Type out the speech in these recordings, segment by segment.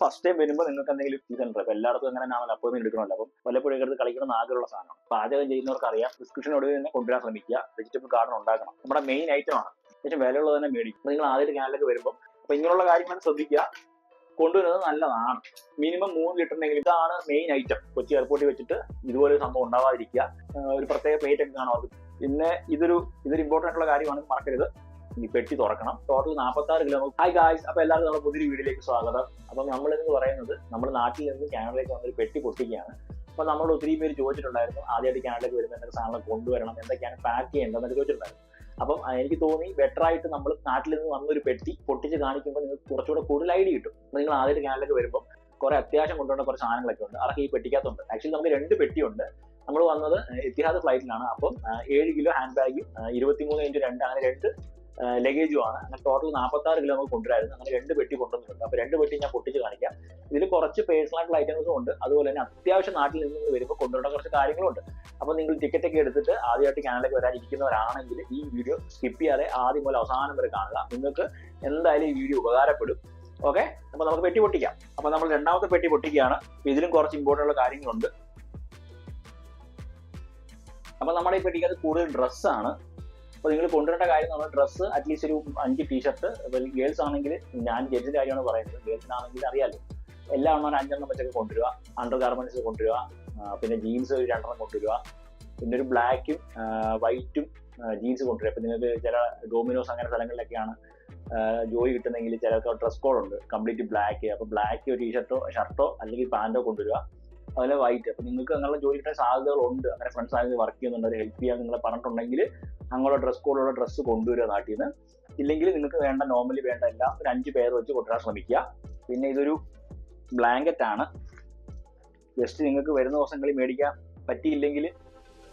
First time വരുമ്പോൾ നിങ്ങൾക്ക് എന്തെങ്കിലും സീസൺ അപ്പോൾ എല്ലായിടത്തും അങ്ങനെ ആണല്ലോ. അപ്പോയിൻമെന്റ് എടുക്കണമല്ലോ അപ്പം വല്ലപ്പോഴും എടുത്ത് കളിക്കണം ആഗ്രഹമുള്ള സാധനമാണ്. പാചകം ചെയ്യുന്നവർക്ക് അറിയാം. ഡിസ്ക്രിപ്ഷനോട് തന്നെ കൊണ്ടുവരാൻ ശ്രമിക്കുക. വെജിറ്റബിൾ ഗാർഡൻ ഉണ്ടാക്കണം. നമ്മുടെ മെയിൻ ഐറ്റം ആണ്. ഏറ്റവും വിലയുള്ളത് തന്നെ മേടിക്കും. നിങ്ങൾ ആദ്യം ക്യാനലിലേക്ക് വരുമ്പോൾ അപ്പോൾ ഇങ്ങനെയുള്ള കാര്യങ്ങൾ ശ്രദ്ധിക്കുക. കൊണ്ടുവരുന്നത് നല്ലതാണ്. മിനിമം മൂന്ന് ലിറ്ററിനെങ്കിലും ഇതാണ് മെയിൻ ഐറ്റം കൊച്ചി എയർപോർട്ടിൽ വെച്ചിട്ട് ഇതുപോലെ സംഭവം ഉണ്ടാവാതിരിക്കുക. ഒരു പ്രത്യേക പ്ലേറ്റ് ഒക്കെ പിന്നെ ഇതൊരു ഇതൊരു ഇമ്പോർട്ടന്റ് ആയിട്ടുള്ള കാര്യമാണ്. മറക്കരുത്. ഈ പെട്ടി തുറക്കണം. ടോട്ടൽ നാൽപ്പത്തി ആറ് കിലോ ഹായ് ഗായ്സ് അപ്പൊ എല്ലാവർക്കും നമ്മുടെ പുതിയ വീഡിയോയിലേക്ക് സ്വാഗതം. അപ്പൊ നമ്മൾ എന്ന് പറയുന്നത് നമ്മൾ നാട്ടിൽ നിന്ന് ക്യാനഡയിലേക്ക് വന്നൊരു പെട്ടി പൊട്ടിക്കുകയാണ്. അപ്പൊ നമ്മൾ ഒത്തിരി പേര് ചോദിച്ചിട്ടുണ്ടായിരുന്നു ആദ്യമായിട്ട് ക്യാനഡയിലേക്ക് വരുമ്പോൾ എന്തൊക്കെ സാധനങ്ങൾ കൊണ്ടുവരണം എന്തൊക്കെയാണ് പാക്ക് ചെയ്യേണ്ടതെന്നൊക്കെ ചോദിച്ചിട്ടുണ്ടായിരുന്നു. അപ്പം എനിക്ക് തോന്നി ബെറ്റർ ആയിട്ട് നമ്മൾ നാട്ടിൽ നിന്ന് വന്നൊരു പെട്ടി പൊട്ടിച്ച് കാണിക്കുമ്പോൾ നിങ്ങൾക്ക് കുറച്ചുകൂടെ കൂടുതൽ ഐഡിയ കിട്ടും. നിങ്ങൾ ആദ്യമായിട്ട് ക്യാനഡയിലേക്ക് വരുമ്പോൾ കുറെ അത്യാവശ്യം കൊണ്ടുവന്ന കുറച്ച് സാധനങ്ങളൊക്കെ ഉണ്ട്. അതൊക്കെ ഈ പെട്ടിക്കകത്തുണ്ട്. ആക്ച്വലി നമുക്ക് രണ്ട് പെട്ടിയുണ്ട്. നമ്മൾ വന്നത് എത്തിഹാദ് ഫ്ലൈറ്റിലാണ് അപ്പം ഏഴ് കിലോ ഹാൻഡ് ബാഗും ഇരുപത്തിമൂന്ന് ഇന്റു രണ്ട് അങ്ങനെ രണ്ട് ലഗേജും ആണ്. അങ്ങനെ ടോട്ടൽ നാൽപ്പത്തി ആറ് കിലോ നമുക്ക് കൊണ്ടുവരായിരുന്നു. അങ്ങനെ രണ്ട് പെട്ടി കൊണ്ടുവന്നിട്ടുണ്ട്. അപ്പൊ രണ്ട് പെട്ടി ഞാൻ പൊട്ടിച്ച് കാണിക്കാം. ഇതിൽ കുറച്ച് പേഴ്സണൽ ആയിട്ടുള്ള ഐറ്റംസും ഉണ്ട്. അതുപോലെ തന്നെ അത്യാവശ്യം നാട്ടിൽ നിന്ന് വരുമ്പോൾ കൊണ്ടുവരേണ്ട കുറച്ച് കാര്യങ്ങളുണ്ട് അപ്പൊ നിങ്ങൾ ടിക്കറ്റ് ഒക്കെ എടുത്തിട്ട് ആദ്യമായിട്ട് ക്യാനലൊക്കെ വരാനിരിക്കുന്നവരാണെങ്കിൽ ഈ വീഡിയോ സ്കിപ്പ് ചെയ്യാതെ ആദ്യം മുതൽ അവസാനം വരെ കാണുക. നിങ്ങൾക്ക് എന്തായാലും ഈ വീഡിയോ ഉപകാരപ്പെടും. ഓക്കെ അപ്പൊ നമുക്ക് പെട്ടി പൊട്ടിക്കാം. അപ്പൊ നമ്മൾ രണ്ടാമത്തെ പെട്ടി പൊട്ടിക്കുകയാണ്. ഇതിലും കുറച്ച് ഇമ്പോർട്ടന്റ് ഉള്ള കാര്യങ്ങളുണ്ട്. അപ്പൊ നമ്മുടെ ഈ പെട്ടിക്കകത്ത് കൂടുതൽ ഡ്രസ്സാണ് അപ്പൊ നിങ്ങൾ കൊണ്ടുവരേണ്ട കാര്യം നമ്മൾ ഡ്രസ്സ് അറ്റ്ലീസ്റ്റ് ഒരു അഞ്ച് ടീഷർട്ട് ഗേൾസ് ആണെങ്കിൽ ഞാൻ ജെൻസിന്റെ കാര്യമാണ് പറയുന്നത്. ഗേൾസിനാണെങ്കിൽ അറിയാലോ. എല്ലാ എണ്ണം അഞ്ചെണ്ണം വെച്ചൊക്കെ കൊണ്ടുവരിക. അണ്ടർ ഗാർമെന്റ്സ് കൊണ്ടുവരിക പിന്നെ ജീൻസ് ഒരു രണ്ടെണ്ണം കൊണ്ടുവരിക. പിന്നെ ഒരു ബ്ലാക്കും വൈറ്റും ജീൻസ് കൊണ്ടുവരിക. ഇപ്പൊ നിങ്ങൾക്ക് ചില ഡോമിനോസ് അങ്ങനെ സ്ഥലങ്ങളിലൊക്കെയാണ് ജോലി കിട്ടുന്നെങ്കിൽ ചിലർക്ക് ഡ്രസ് കോഡ് ഉണ്ട്. കംപ്ലീറ്റ് ബ്ലാക്ക് അപ്പോൾ ബ്ലാക്ക് ഒരു ടീഷർട്ടോ ഷർട്ടോ അല്ലെങ്കിൽ പാന്റോ കൊണ്ടുവരിക. അതുപോലെ വൈറ്റ് അപ്പൊ നിങ്ങൾക്ക് അങ്ങനെയുള്ള ജോലി കിട്ടാൻ സാധ്യതകളുണ്ട്. അങ്ങനെ ഫ്രണ്ട്സ് ആയിട്ട് വർക്ക് ചെയ്യുന്നുണ്ട് ഹെൽപ്പ് ചെയ്യാൻ നിങ്ങളെ പറഞ്ഞിട്ടുണ്ടെങ്കിൽ അങ്ങനെയുള്ള ഡ്രസ് കോഡുള്ള ഡ്രസ്സ് കൊണ്ടുവരിക നാട്ടിൽ നിന്ന് ഇല്ലെങ്കിൽ നിങ്ങൾക്ക് വേണ്ട നോർമലി വേണ്ട എല്ലാ ഒരു അഞ്ച് പേർ വെച്ച് കൊണ്ടുവരാൻ ശ്രമിക്കുക. പിന്നെ ഇതൊരു ബ്ലാങ്കറ്റ് ആണ്. ജസ്റ്റ് നിങ്ങൾക്ക് വരുന്ന ദിവസങ്ങളിൽ മേടിക്കാൻ പറ്റിയില്ലെങ്കിൽ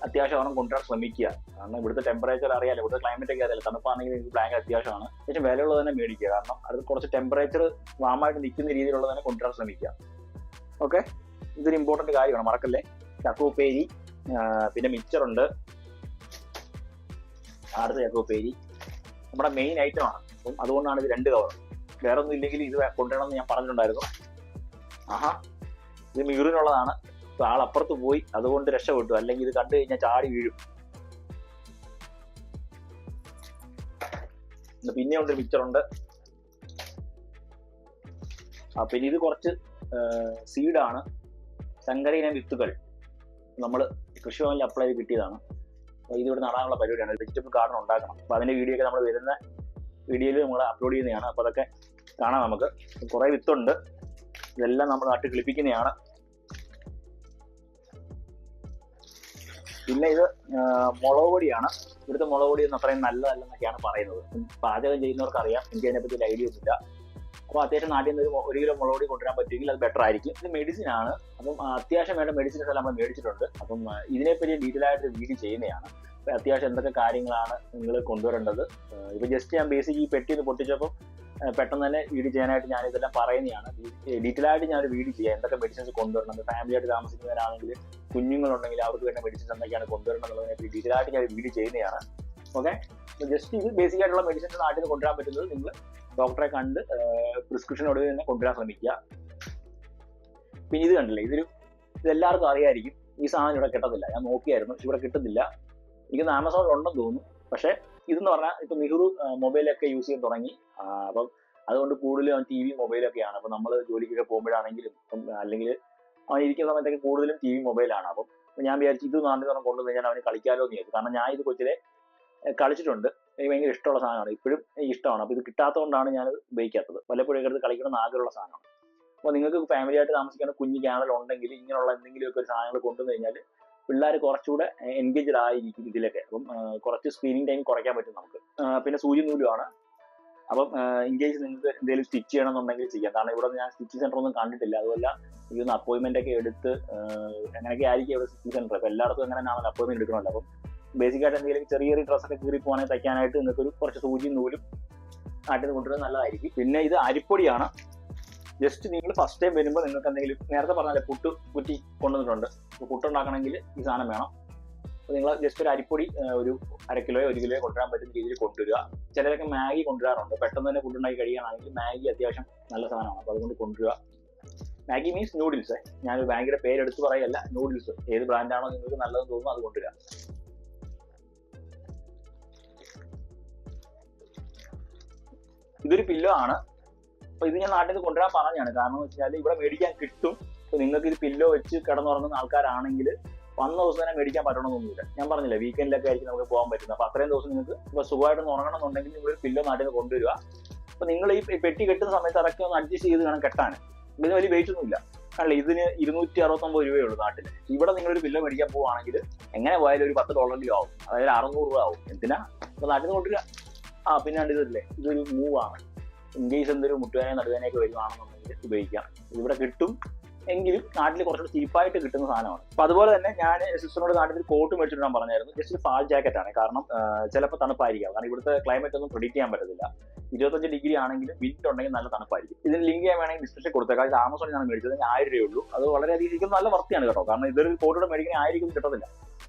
അത്യാവശ്യം ഒരെണ്ണം കൊണ്ടുവരാൻ ശ്രമിക്കുക. കാരണം ഇവിടുത്തെ ടെമ്പറേച്ചർ അറിയാലോ ഇവിടുത്തെ ക്ലൈമറ്റ് ഒക്കെ അറിയാലോ. തണുപ്പാണെങ്കിൽ നിങ്ങൾക്ക് ബ്ലാങ്കറ്റ് അത്യാവശ്യമാണ്. അത്യാവശ്യം വിലയുള്ളത് തന്നെ മേടിക്കുക. കാരണം അത് കുറച്ച് ടെമ്പറേച്ചർ വാമായിട്ട് നിൽക്കുന്ന രീതിയിലുള്ളത് തന്നെ കൊണ്ടുവരാൻ ശ്രമിക്കുക. ഓക്കെ ഇതൊരു ഇമ്പോർട്ടന്റ് കാര്യമാണ് മറക്കല്ലേ? ചക്കുപ്പേരി പിന്നെ മിച്ചറുണ്ട് അടുത്ത ചക്കുപ്പേരി നമ്മുടെ മെയിൻ ഐറ്റം ആണ്. അപ്പം അതുകൊണ്ടാണ് ഇത് രണ്ട് കവർ വേറെ ഒന്നും ഇല്ലെങ്കിൽ ഇത് കൊണ്ടുവരണം എന്ന് ഞാൻ പറഞ്ഞിട്ടുണ്ടായിരുന്നു. ആഹാ. ഇത് മീറിനുള്ളതാണ് ആൾ അപ്പുറത്ത് പോയി അതുകൊണ്ട് രക്ഷപ്പെട്ടു. അല്ലെങ്കിൽ ഇത് കണ്ടു കഴിഞ്ഞാൽ ചാടി വീഴും. പിന്നെ ഉണ്ട്. മിച്ചറുണ്ട് ആ പിന്നെ ഇത് കുറച്ച് സീഡാണ് സങ്കരയിന വിത്തുകൾ നമ്മൾ കൃഷിഭവനിൽ അപ്ലൈ ചെയ്ത് കിട്ടിയതാണ്. അപ്പോൾ ഇത് ഇവിടെ നടാനുള്ള പരിപാടിയാണ്. വെജിറ്റബിൾ ഗാർഡൻ ഉണ്ടാക്കണം. അപ്പോൾ അതിന്റെ വീഡിയോ ഒക്കെ നമ്മൾ വരുന്ന വീഡിയോയിൽ നമ്മൾ അപ്ലോഡ് ചെയ്യുന്നതാണ്. അപ്പോൾ അതൊക്കെ കാണാം നമുക്ക്. കുറേ വിത്തുണ്ട്. ഇതെല്ലാം നമ്മൾ നാട്ടിൽ കിളിപ്പിക്കുന്നതാണ്. പിന്നെ ഇത് മുളക് പൊടിയാണ്. ഇവിടുത്തെ മുളക് പൊടി അത്രയും നല്ലതല്ലെന്നൊക്കെയാണ് പറയുന്നത്. പാചകം ചെയ്യുന്നവർക്ക് അറിയാം എനിക്ക് അതിനെപ്പറ്റി ഐഡിയ ഒന്നുമില്ല. അപ്പോൾ അത്യാവശ്യം നാട്ടിൽ നിന്ന് ഒരു കിലോ മുളക് പൊടി കൊണ്ടുവരാൻ പറ്റുമെങ്കിൽ അത് ബെറ്റർ ആയിരിക്കും. ഇത് മെഡിസിൻ ആണ്. അപ്പം അത്യാവശ്യം വേണ്ട മെഡിസിൻസ് എല്ലാം നമ്മൾ മേടിച്ചിട്ടുണ്ട്. അപ്പം ഇതിനെപ്പറ്റി ഡീറ്റെയിൽ ആയിട്ട് വീഡിയോ ചെയ്യുന്നതാണ്. അപ്പൊ അത്യാവശ്യം എന്തൊക്കെ കാര്യങ്ങളാണ് നിങ്ങൾ കൊണ്ടുവരേണ്ടത്? ഇപ്പൊ ജസ്റ്റ് ഞാൻ ബേസിക് ഈ പെട്ടി ഒന്ന് പൊട്ടിച്ചപ്പോൾ പെട്ടെന്ന് തന്നെ വീഡിയോ ചെയ്യാനായിട്ട് ഞാൻ ഇതെല്ലാം പറയുന്നതാണ്. ഡീറ്റെയിൽ ആയിട്ട് ഞാൻ ഒരു വീഡിയോ ചെയ്യാം. എന്തൊക്കെ മെഡിസിൻസ് കൊണ്ടുവരണം? ഫാമിലി ആയിട്ട് താമസിക്കുന്നവരാണെങ്കിൽ കുഞ്ഞുങ്ങളുണ്ടെങ്കിൽ അവർക്ക് വേണ്ട മെഡിസിൻസ് എന്തൊക്കെയാണ് കൊണ്ടുവരണം എന്നുള്ളതിനെ ഡീറ്റെയിൽ ആയിട്ട് ഞാൻ വീഡിയോ ചെയ്യുന്നതാണ്. ഓക്കെ ജസ്റ്റ് ഇത് ബേസിക് ആയിട്ടുള്ള മെഡിസിൻസ് നാട്ടിൽ കൊണ്ടുവരാൻ പറ്റുന്നത് നിങ്ങൾ ഡോക്ടറെ കണ്ട് പ്രിസ്ക്രിപ്ഷനോട് തന്നെ കൊണ്ടുവരാൻ ശ്രമിക്കുക. പിന്നെ ഇത് കണ്ടില്ലേ? ഇതൊരു ഇതെല്ലാവർക്കും അറിയായിരിക്കും. ഈ സാധനം ഇവിടെ കിട്ടത്തില്ല. ഞാൻ നോക്കിയായിരുന്നു പക്ഷെ ഇവിടെ കിട്ടുന്നില്ല എനിക്ക് ആമസോണിൽ ഉണ്ടെന്ന് തോന്നുന്നു. പക്ഷെ ഇതെന്ന് പറഞ്ഞാൽ ഇപ്പൊ മിഹുറു മൊബൈലൊക്കെ യൂസ് ചെയ്യാൻ തുടങ്ങി. അപ്പം അതുകൊണ്ട് കൂടുതലും ടി വി മൊബൈലൊക്കെയാണ് അപ്പം നമ്മൾ ജോലിക്കൊക്കെ പോകുമ്പോഴാണെങ്കിലും ഇപ്പം അല്ലെങ്കിൽ അവൻ ഇരിക്കുന്ന സമയത്തൊക്കെ കൂടുതലും ടി വി മൊബൈലാണ് അപ്പം ഞാൻ വിചാരിച്ചു ഇത് നാട്ടിൽ നിന്ന് കൊണ്ടുവന്ന് കഴിഞ്ഞാൽ അവന് കളിക്കാലോ എന്ന് വിചാരിച്ചു. കാരണം ഞാൻ ഇത് കൊച്ചിലെ കളിച്ചിട്ടുണ്ട്. എനിക്ക് ഭയങ്കര ഇഷ്ടമുള്ള സാധനമാണ്. ഇപ്പോഴും എനിക്ക് ഇഷ്ടമാണ്. അപ്പോൾ ഇത് കിട്ടാത്തതുകൊണ്ടാണ് ഞാൻ ഉപയോഗിക്കാത്തത്. വല്ലപ്പോഴും എടുത്ത് കളിക്കണം ആഗ്രഹമുള്ള സാധനമാണ്. അപ്പോൾ നിങ്ങൾക്ക് ഫാമിലി ആയിട്ട് താമസിക്കുന്ന കുഞ്ഞു ചാനൽ ഉണ്ടെങ്കിൽ ഇങ്ങനെയുള്ള എന്തെങ്കിലുമൊക്കെ ഒരു സാധനങ്ങൾ കൊണ്ടുവന്നു കഴിഞ്ഞാൽ പിള്ളേർ കുറച്ചുകൂടെ എൻഗേജ്ഡ് ആയിരിക്കും ഇതിലൊക്കെ. അപ്പം കുറച്ച് സ്ക്രീനിങ് ടൈം കുറയ്ക്കാൻ പറ്റും നമുക്ക്. പിന്നെ സൂചി നൂലുമാണ് അപ്പം ഇൻ കേസ് നിങ്ങൾക്ക് എന്തെങ്കിലും സ്റ്റിച്ച് ചെയ്യണമെന്നുണ്ടെങ്കിൽ ചെയ്യാം. കാരണം ഇവിടെ ഞാൻ സ്റ്റിച്ച് സെന്റർ ഒന്നും കണ്ടിട്ടില്ല. അതുമല്ല ഇതൊന്ന് അപ്പോയിന്റ്മെന്റ് ഒക്കെ എടുത്ത് അങ്ങനെയൊക്കെ ആയിരിക്കും ഇവിടെ സ്റ്റിച്ച് സെന്റർ അപ്പം എല്ലായിടത്തും അങ്ങനെ ആണല്ലോ അപ്പോയിന്റ്മെന്റ് എടുക്കണമല്ലോ. അപ്പം ബേസിക് ആയിട്ട് എന്തെങ്കിലും ചെറിയ ചെറിയ ഡ്രസ്സൊക്കെ കീറി പോകണമെങ്കിൽ തയ്ക്കാനായിട്ട് നിങ്ങൾക്ക് ഒരു കുറച്ച് സൂചിയും നൂലും നാട്ടിൽ കൊണ്ടുവരുന്നത് നല്ലതായിരിക്കും. പിന്നെ ഇത് അരിപ്പൊടിയാണ്. ജസ്റ്റ് നിങ്ങൾ ഫസ്റ്റ് ടൈം വരുമ്പോൾ നിങ്ങൾക്ക് എന്തെങ്കിലും നേരത്തെ പറഞ്ഞാലേ പുട്ട് കുറ്റി കൊണ്ടുവന്നിട്ടുണ്ട്. പുട്ട് പുട്ടുണ്ടാക്കണമെങ്കിൽ ഈ സാധനം വേണം. അപ്പോൾ നിങ്ങൾ ജസ്റ്റ് ഒരു അരിപ്പൊടി ഒരു അര കിലോയോ ഒരു കിലോയോ കൊണ്ടുവരാൻ പറ്റുന്ന രീതിയിൽ കൊണ്ടുവരിക. ചിലരൊക്കെ മാഗി കൊണ്ടുവരാറുണ്ട്. പെട്ടെന്ന് തന്നെ ഫുഡ് ഉണ്ടാക്കി കഴിയുകയാണെങ്കിൽ മാഗി അത്യാവശ്യം നല്ല സാധനമാണ്. അപ്പോൾ അതുകൊണ്ട് കൊണ്ടുവരിക. മാഗി മീൻസ് നൂഡിൽസ് ഞാനൊരു ബാങ്കിന്റെ പേരെടുത്ത് പറയല്ല. നൂഡിൽസ് ഏത് ബ്രാൻഡാണോ നിങ്ങൾക്ക് നല്ലതെന്ന് തോന്നുന്നു അത് കൊണ്ടുവരാം ഇതൊരു പില്ലോ ആണ്. അപ്പൊ ഇത് ഞാൻ നാട്ടിൽ നിന്ന് കൊണ്ടുവരാൻ പറഞ്ഞാണ് കാരണം എന്ന് വെച്ചാൽ ഇവിടെ മേടിക്കാൻ കിട്ടും. നിങ്ങൾക്ക് ഇത് പില്ലോ വെച്ച് കിടന്നുറങ്ങുന്ന ആൾക്കാരാണെങ്കിൽ വന്ന ദിവസം തന്നെ മേടിക്കാൻ പറ്റണമെന്നൊന്നുമില്ല. ഞാൻ പറഞ്ഞില്ല വീക്കെൻഡിലൊക്കെ ആയിരിക്കും നമുക്ക് പോകാൻ പറ്റുന്നത്. അപ്പൊ അത്രയും ദിവസം നിങ്ങൾക്ക് ഇപ്പൊ സുഖമായിട്ട് ഉറങ്ങണമെന്നുണ്ടെങ്കിൽ നിങ്ങൾ ഒരു പില്ലോ നാട്ടിൽ നിന്ന് കൊണ്ടുവരിക. അപ്പൊ നിങ്ങൾ ഈ പെട്ടി കെട്ടുന്ന സമയത്ത് അതൊക്കെ ഒന്ന് അഡ്ജസ്റ്റ് ചെയ്ത് വേണം കെട്ടാൻ. ഇതിന് വലിയ വെയിറ്റ് ഒന്നുമില്ല. കാരണം ഇതിന് ഇരുന്നൂറ്റി അറുപത്തൊമ്പത് രൂപയേ ഉള്ളൂ നാട്ടിൽ ഇവിടെ നിങ്ങൾ ഒരു പില്ലോ മേടിക്കാൻ പോവുകയാണെങ്കിൽ എങ്ങനെ പോയാലും ഒരു പത്ത് ഡോളറിലും ആവും. അതായത് അറുന്നൂറ് രൂപ ആവും. എന്തിനാ? നാട്ടിൽ നിന്ന് കൊണ്ടുവരിക. ആ പിന്നെ ഇതില്ലേ ഇതൊരു മൂവാണ് ഇൻ കേസ് എന്തൊരു മുട്ടുവേനയോ നടുവേനയൊക്കെ വരുവാണെന്നുണ്ടെങ്കിൽ ഉപയോഗിക്കാം. ഇവിടെ കിട്ടും. എങ്കിലും നാട്ടിൽ കുറച്ചുകൂടി ചീപ്പായിട്ട് കിട്ടുന്ന സാധനമാണ്. അപ്പൊ അതുപോലെ തന്നെ ഞാൻ സിസ്റ്ററിനോട് നാട്ടിൽ കോട്ട് മേടിച്ചിട്ട് ഞാൻ പറഞ്ഞായിരുന്നു. ജസ്റ്റ് ഒരു ഫാൾ ജാക്കറ്റ് ആണ്. കാരണം ചിലപ്പോൾ തണുപ്പായിരിക്കാം. കാരണം ഇവിടുത്തെ ക്ലൈമറ്റ് ഒന്നും പ്രിഡിക്ട് ചെയ്യാൻ പറ്റത്തില്ല. ഇരുപത്തഞ്ച് ഡിഗ്രി ആണെങ്കിലും വിൻഡ് ഉണ്ടെങ്കിൽ നല്ല തണുപ്പായിരിക്കും. ഇതിന് ലിങ്ക് ചെയ്യാൻ വേണമെങ്കിൽ ഡിസ്ക്രിപ്ഷൻ കൊടുത്തേക്കാം. ഇത് ആമസോണിൽ ഞാൻ മേടിച്ചത്. ആയിരം രൂപയേ ഉള്ളൂ. അത് വളരെയധികം നല്ല വർത്തിയാണ് കേട്ടോ. കാരണം ഇതൊരു കോട്ടോടെ മേടിക്കാൻ ആയിരിക്കും കിട്ടത്തില്ല.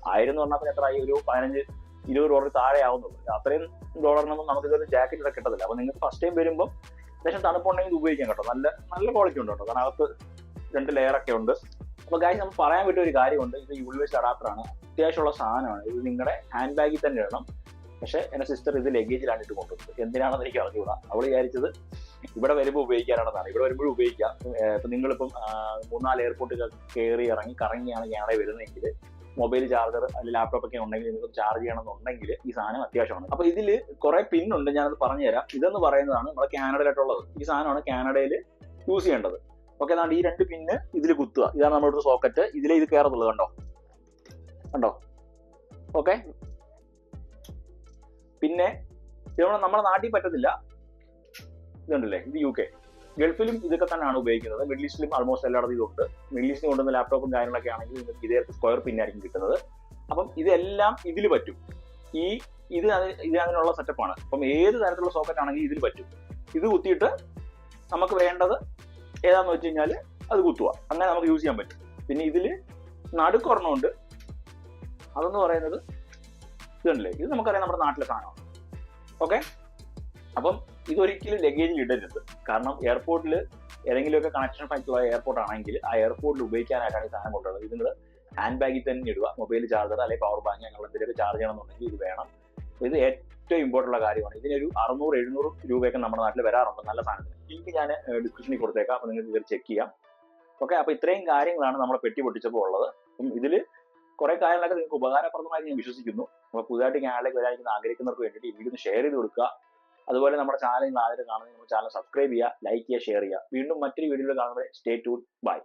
ആയിരം എന്ന് പറഞ്ഞാൽ പിന്നെ എത്ര ഒരു പതിനഞ്ച് ഇരുപത് ഡോളർ താഴെ ആവുന്നുള്ളൂ അത്രയും ഡോളറിനൊന്നും നമുക്ക് ഇതൊരു ജാക്കറ്റ് ഒക്കെ കിട്ടത്തില്ല. അപ്പൊ നിങ്ങൾക്ക് ഫസ്റ്റ് ടൈം വരുമ്പോൾ അത്യാവശ്യം തണുപ്പുണ്ടെങ്കിൽ ഉപയോഗിക്കാം കേട്ടോ. നല്ല നല്ല ക്വാളിറ്റി ഉണ്ട് കേട്ടോ. കാരണം അകത്ത് രണ്ട് ലെയർ ഒക്കെ ഉണ്ട്. അപ്പൊ കാര്യം നമ്മൾ പറയാൻ പറ്റിയ ഒരു കാര്യമുണ്ട്. ഇത് യൂണിവേഴ്സ് അഡാപ്റ്റർ ആണ്. അത്യാവശ്യമുള്ള സാധനമാണ്. ഇത് നിങ്ങളുടെ ഹാൻഡ് ബാഗിൽ തന്നെ ഇടണം. പക്ഷെ എന്റെ സിസ്റ്റർ ഇത് ലഗേജിലാണ് ഇട്ട് കൊണ്ടുവന്നത്. എന്തിനാണെന്ന് എനിക്ക് അറിഞ്ഞുകൂടാ. അവൾ വിചാരിച്ചത് ഇവിടെ വരുമ്പോൾ ഉപയോഗിക്കാനാണെന്നാണ് ഇവിടെ വരുമ്പോഴും ഉപയോഗിക്കാം. ഇപ്പൊ നിങ്ങളിപ്പം മൂന്നാൽ എയർപോർട്ടിൽ കയറി ഇറങ്ങി കറങ്ങിയാണ് ഞാനെ വരുന്നതെങ്കിൽ മൊബൈൽ ചാർജർ അല്ലെങ്കിൽ ലാപ്ടോപ്പ് ഒക്കെ ഉണ്ടെങ്കിൽ നിങ്ങൾക്ക് ചാർജ് ചെയ്യണമെന്നുണ്ടെങ്കിൽ ഈ സാധനം അത്യാവശ്യമാണ്. അപ്പൊ ഇതിൽ കുറെ പിൻ ഉണ്ട് ഞാനത് പറഞ്ഞുതരാം. ഇതെന്ന് പറയുന്നതാണ് നമ്മുടെ കാനഡയിലായിട്ടുള്ളത്. ഈ സാധനമാണ് കാനഡയിൽ യൂസ് ചെയ്യേണ്ടത്. ഓക്കെ അതാണ് ഈ രണ്ട് പിന്ന് ഇതിൽ കുത്തുക. ഇതാണ് നമ്മുടെ സോക്കറ്റ് ഇതിലേ ഇത് കയറത്തുള്ളൂ കണ്ടോ? കണ്ടോ? ഓക്കെ പിന്നെ നമ്മുടെ നമ്മുടെ നാട്ടിൽ പറ്റത്തില്ല. ഇതുണ്ടല്ലേ? ഇത് യു കെ ഗൾഫിലും ഇതൊക്കെ തന്നെയാണ് ഉപയോഗിക്കുന്നത്. മിഡിൽ ഈസ്റ്റിലും ആൾമോസ്റ്റ് എല്ലായിടത്തും ഇതുണ്ട്. മിഡിൽ ഈസ്റ്റിൽ കൊണ്ടുവന്ന ലാപ്ടോപ്പും കാര്യങ്ങളൊക്കെ ആണെങ്കിൽ നിങ്ങൾക്ക് ഇതേ സ്ക്വയർ പിന്നായിരിക്കും കിട്ടുന്നത്. അപ്പം ഇതെല്ലാം ഇതിൽ പറ്റും. ഈ ഇത് ഇത് അങ്ങനെയുള്ള സെറ്റപ്പാണ് അപ്പം ഏത് തരത്തിലുള്ള സോക്കറ്റ് ആണെങ്കിലും ഇതിൽ പറ്റും. ഇത് കുത്തിയിട്ട് നമുക്ക് വേണ്ടത് ഏതാന്ന് വെച്ച് കഴിഞ്ഞാൽ അത് കുത്തുക. അങ്ങനെ നമുക്ക് യൂസ് ചെയ്യാൻ പറ്റും. പിന്നെ ഇതിൽ നടുക്കൊരെണ്ണമുണ്ട്. അതെന്ന് പറയുന്നത് ഇതുണ്ടല്ലേ? ഇത് നമുക്കറിയാം നമ്മുടെ നാട്ടിലെ സാധനമാണ്. ഓക്കെ അപ്പം ഇതൊരിക്കലും ലഗേജിൽ ഇടരുത്. കാരണം എയർപോർട്ടിൽ ഏതെങ്കിലുമൊക്കെ കണക്ഷൻ ആയിട്ടുള്ള എയർപോർട്ട് ആണെങ്കിൽ ആ എയർപോർട്ടിൽ ഉപയോഗിക്കാനായിട്ടാണ് ഈ സാധനം കൊണ്ടുള്ളത് ഇത് നിങ്ങൾ ഹാൻഡ് ബാഗിൽ തന്നെ ഇടുക. മൊബൈൽ ചാർജർ അല്ലെങ്കിൽ പവർ ബാങ്ക് അങ്ങനെ എന്തെങ്കിലുമൊക്കെ ചാർജ് ചെയ്യണമെന്നുണ്ടെങ്കിൽ ഇത് വേണം. ഇത് ഏറ്റവും ഇമ്പോർട്ടന്റ് ഉള്ള കാര്യമാണ്. ഇതിനൊരു അറുന്നൂറ് എഴുന്നൂറ് രൂപയൊക്കെ നമ്മുടെ നാട്ടിൽ വരാറുണ്ട് നല്ല സാധനത്തിന്. ലിങ്ക് ഞാൻ ഡിസ്ക്രിപ്ഷനിൽ കൊടുത്തേക്കാം. അപ്പൊ നിങ്ങൾക്ക് ഇത് ചെക്ക് ചെയ്യാം. ഓക്കെ അപ്പൊ ഇത്രയും കാര്യങ്ങളാണ് നമ്മൾ പെട്ടി പൊട്ടിച്ചപ്പോൾ ഉള്ളത്. അപ്പം ഇതിൽ കുറെ കാര്യങ്ങളൊക്കെ നിങ്ങൾക്ക് ഉപകാരപ്രദമായി ഞാൻ വിശ്വസിക്കുന്നു. അപ്പൊ പുതുതായിട്ട് ആളിലേക്ക് വരാനിരിക്കുന്ന ആഗ്രഹിക്കുന്നവർക്ക് വേണ്ടിയിട്ട് ഈ വീഡിയോ ഷെയർ ചെയ്ത് കൊടുക്കുക. അതുപോലെ നമ്മുടെ ചാനൽ നിങ്ങൾ ആദ്യം കാണുന്നത് നമ്മുടെ ചാനൽ സബ്സ്ക്രൈബ് ചെയ്യുക ലൈക്ക് ചെയ്യുക ഷെയർ ചെയ്യുക. വീണ്ടും മറ്റൊരു വീഡിയോയിൽ കാണുമ്പോൾ സ്റ്റേ ടൂൺ ബൈ